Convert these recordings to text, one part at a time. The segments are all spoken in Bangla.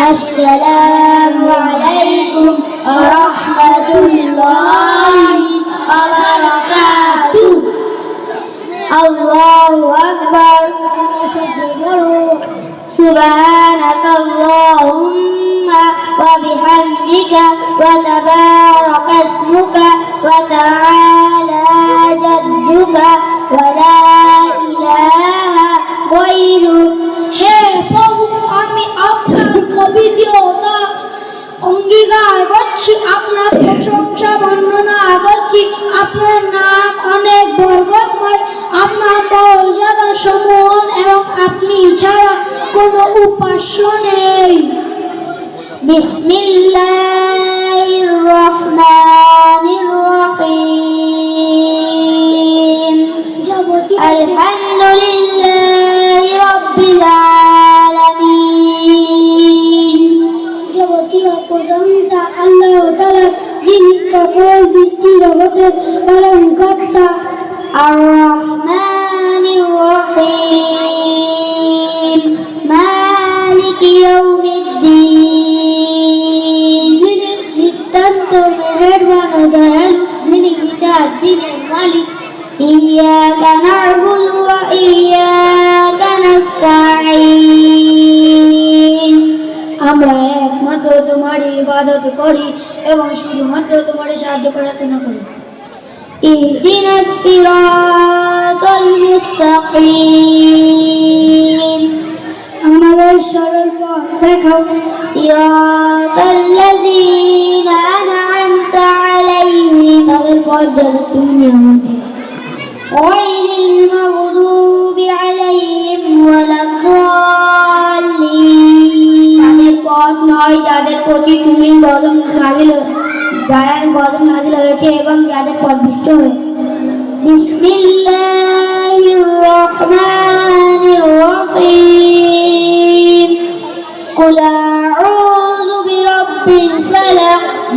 السلام عليكم ورحمة الله وبركاته. الله أكبر. سبحانك اللهم وبحمدك وتبارك اسمك وتعالى অঙ্গীকার করছি আপনার প্রশংসা করছি আপনার নাম অনেক আপনার মর্যাদা সমূহ এবং আপনি ছাড়া কোনো উপাস্য নেই। বিসমিল্লাহির রহমানির রহিম। আলহামদুলিল্লাহি রাব্বিল আলামিন। প্রশংসা আল্লাহ তালা যিনি সকল দৃষ্টি জগতের পালনকর্তা। আর রহমান রহিম। মালিক ইয়াউমিদ্দিন। যিনি নিতান্ত মেহেরবান ও দয়ালু, যিনি বিচার দিনের মালিক। ইয়াকা না'বুদু ইবাদত করি এবং শুধুমাত্র তোমার সাহায্য প্রার্থনা করি اهدنا الصراط المستقيم আমাদের সরল পথ দেখাও صراط الذين أنعمت عليهم তাদের পথ যাদের তুমি নিয়ামতে غير المغضوب عليهم ولا الضالين তাদের পথ নয় যাদের প্রতি তুমি গরম নাজিল, যারা গরম নাজিল হয়েছে এবং যাদের পথ বিষ্ট হয়েছে।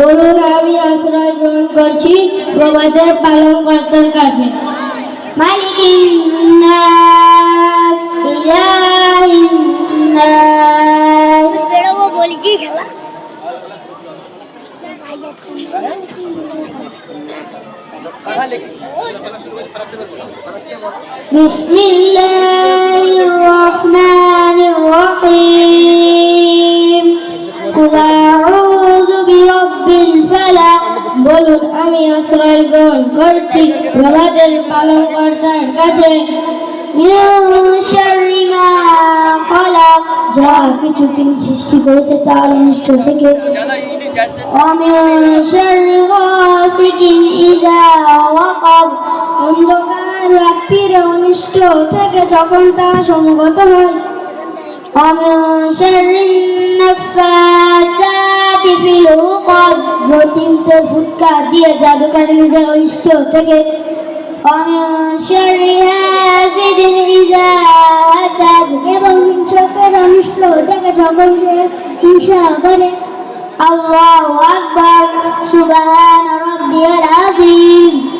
বলুন, আমি আশ্রয় গ্রহণ করছি গোবাদের পালন কর্তার কাছে। মালিকিন بسم الله الرحمن الرحيم قل أعوذ برب الفلق বলুন আমি আশ্রয় গ্রহণ করছি প্রভাতের পালন কর্তার কাছে من شر ما خلق যা কিছু তিনি সৃষ্টি করেছে তার অনিষ্ট থেকে ومن شر غاسق إذا وقب অন্ধকার রাত্রিরে অনিষ্ট থেকে যখন তা সঙ্গত হয় ফুটকার দিয়ে জাদুকারীদের অনিষ্ট থেকে এবং হিংসকের অনিষ্ট থেকে যখন সে হিংসা করে, আল্লাহ আকবর সুবাহ রব্বিয়াল আজিম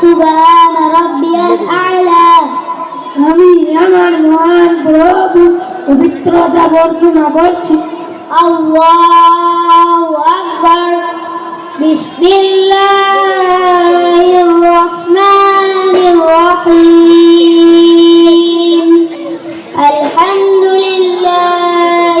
সুবহান রাব্বিয়াল আ'লা আমি আমার মহান প্রভু পবিত্রতা বর্ণনা করছি الله أكبر بسم الله الرحمن الرحيم الحمد لله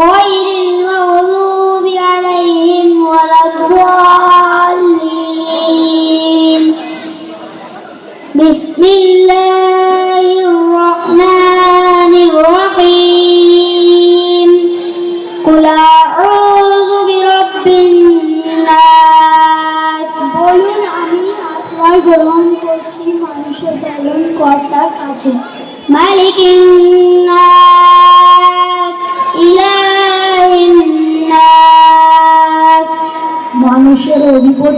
غير المغلوب عليهم ولا الضالين بسم الله الرحمن الرحيم قل أعوذ برب الناس বলুন আমি আশ্রয় গ্রহণ করছি মানুষের পালন কর্তার কাছে মালিকিন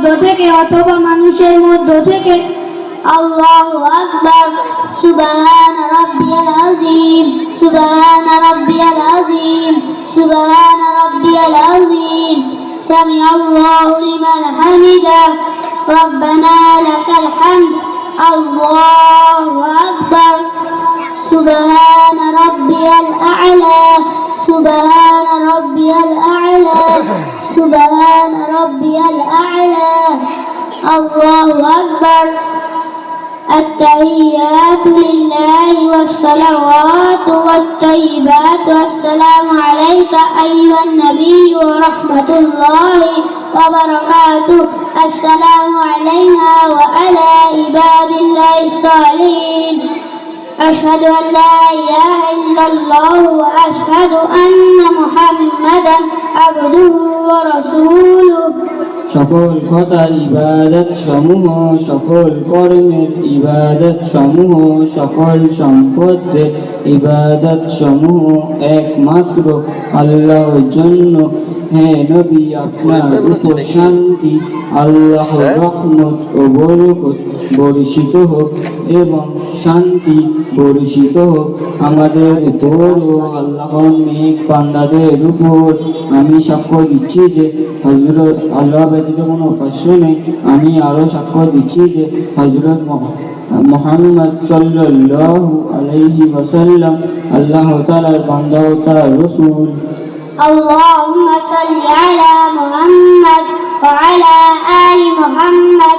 মধ্য থেকে অথবা মানুষের মধ্য থেকে الله أكبر سبحان ربي العظيم سبحان ربي العظيم سبحان ربي العظيم سمع الله لمن حمده ربنا لك الحمد الله أكبر سبحان ربي الأعلى سبحان ربي الأعلى سبحان ربي الأعلى الله أكبر. التحيات لله والصلوات والطيبات والسلام عليك أيها النبي ورحمة الله وبركاته. السلام علينا وعلى عباد الله الصالحين. أشهد أن لا إله إلا الله وأشهد أن محمدا عبده ورسوله সকল কথার ইবাদত সমূহ সকল কর্মের ইবাদত সমূহ সকল সম্পদের ইবাদত সমূহ একমাত্র আল্লাহর জন্য হে নবী আপনার উপর শান্তি আল্লাহ রহমত ও বরকত বর্ষিত হোক এবং শান্তি বর্ষিত হোক আমাদের উপর ও আল্লাহর নেক পান্ডাদের উপর আমি সাক্ষ্য দিচ্ছি যে হজরত আল্লাহ ব্যতীত কোনো উপাস্য নেই আমি আরো সাক্ষ্য দিচ্ছি যে হজরত মোহাম্মদ সাল্লাল্লাহু আলাইহি ওয়াসাল্লাম আল্লাহ তাআলার বান্দা ও তার রাসূল اللهم صل على محمد وعلى آل محمد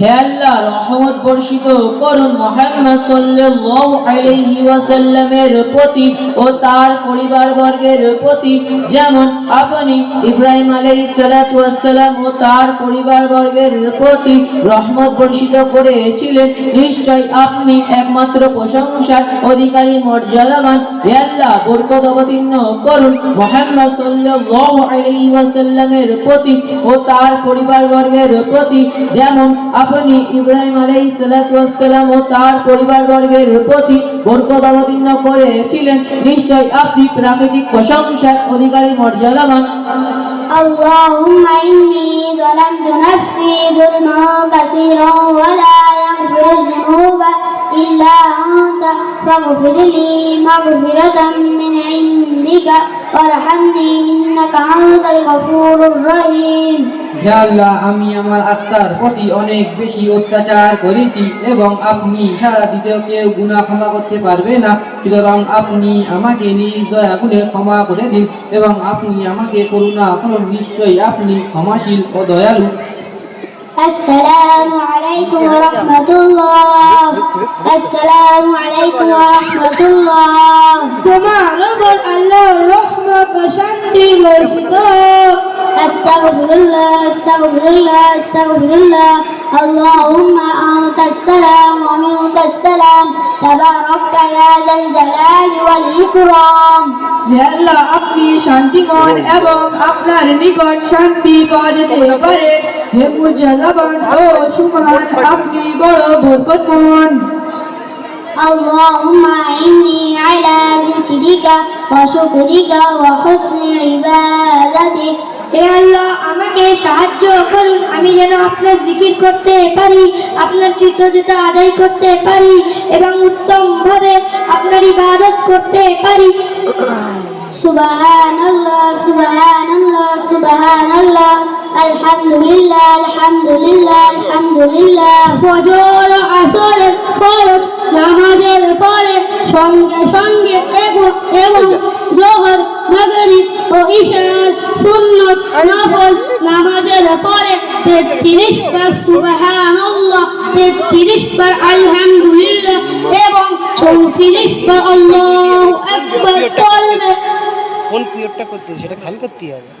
হে আল্লাহ, রহমত বর্ষিত করুন সাল্লাল্লাহু আলাইহি ওয়াসাল্লামের প্রতি ও তার পরিবার বর্গের প্রতি। যেমন আপনি ইব্রাহিম আলাইহিস সালাতু ওয়াসসালাম ও তার পরিবার বর্গের প্রতি রহমত বর্ষিত করেছিলেন, নিশ্চয় আপনি একমাত্র প্রশংসার অধিকারী, মর্যাদাবান। হে আল্লাহ, বরকত অবতীর্ণ করুন মোহাম্মদ সাল্লাল্লাহু আলাইহি ওয়াসাল্লামের প্রতি ও তার পরিবার বর্গের প্রতি। যেমন আপনি ইব্রাহিম আলাইহিস সালাতু ওয়াসসালাম ও তার পরিবার বর্গের প্রতি বরকত অবতীর্ণ করেছিলেন নিশ্চয় আপনি প্রাকৃতিক প্রশংসার অধিকারী মর্যাদাবান اللهم إني ظلمت نفسي ظلما كثيرا ولا يغفر الذنوب إلا أنت فاغفر لي مغفرة من عندك وارحمني إنك أنت الغفور الرحيم হে আল্লাহ আমি আমার আত্মার প্রতি অনেক বেশি অত্যাচার করেছি এবং আপনি ছাড়া দ্বিতীয় কেউ গুনাহ ক্ষমা করতে পারবে না সুতরাং আপনি আমাকে নিজ দয়া করে ক্ষমা করে দিন এবং আপনি আমাকে করুণা করুন নিশ্চয়ই আপনি ক্ষমাশীল ও দয়ালু السلام عليكم ورحمة الله السلام عليكم ورحمة الله ও শান্তি বর্ষিত হোক। أستغفر الله أستغفر الله أستغفر الله اللهم أنت السلام ومنك السلام تباركت يا ذا الجلال والإكرام হে আল্লাহ আপনি শান্তিময় এবং আপনার নিকট শান্তি পাওয়া যেতে পারে হে মুজাদাবান ও সুমহান আপনি বড় বরকতময় اللهم إني على ذكرك وشكرك وحسن عبادتك হে আল্লাহ আমাকে সাহায্য করুন আমি যেন আপনার জিকির করতে পারি আপনার কৃতজ্ঞতা আদায় করতে পারি এবং উত্তম ভাবে আপনার ইবাদত করতে পারি সুবহানাল্লাহ সুবহানাল্লাহ সুবহানাল্লাহ আলহামদুলিল্লাহ আলহামদুলিল্লাহ আলহামদুলিল্লাহ ফজর আসরের ফরজ নামাজের পরে সঙ্গে সঙ্গে এবং এবং জোহর মাগরিব ও ঈশার সুন্নত নফল নামাজের পরে তেত্রিশ বার সুবহানাল্লাহ তেত্রিশ বার আলহামদুলিল্লাহ এবং চৌত্রিশ বার আল্লাহু আকবার পড়বে কোন পিরিয়ডটা করতে সেটা খেয়াল করতেই হবে।